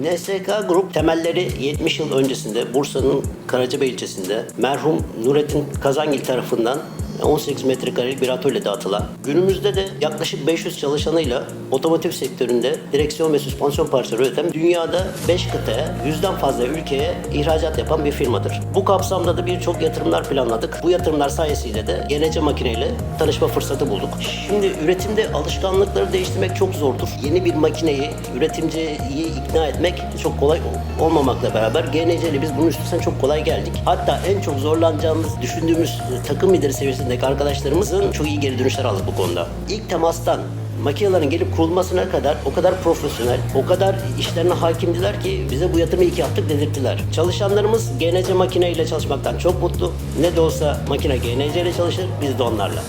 NSK Grup temelleri 70 yıl öncesinde Bursa'nın Karacabey ilçesinde merhum Nurettin Kazangil tarafından 18 metrekarelik bir atölyede atılan, günümüzde de yaklaşık 500 çalışanıyla otomotiv sektöründe direksiyon ve süspansiyon parçaları üreten dünyada 5 kıtaya, 100'den fazla ülkeye ihracat yapan bir firmadır. Bu kapsamda da birçok yatırımlar planladık. Bu yatırımlar sayesinde de GNC makineyle tanışma fırsatı bulduk. Şimdi üretimde alışkanlıkları değiştirmek çok zordur. Yeni bir makineyi, üretimciyi ikna etmek çok kolay olmamakla beraber GNC ile biz bunun üstesinden çok kolay geldik. Hatta en çok zorlanacağımız, düşündüğümüz e, takım lideri seviyesindeki arkadaşlarımızın çok iyi geri dönüşler aldık bu konuda. İlk temastan makinelerin gelip kurulmasına kadar o kadar profesyonel, o kadar işlerine hakimdiler ki bize bu yatırımı iki yaptık dedirttiler. Çalışanlarımız GNC makineyle çalışmaktan çok mutlu. Ne de olsa makine GNC ile çalışır, biz de onlarla.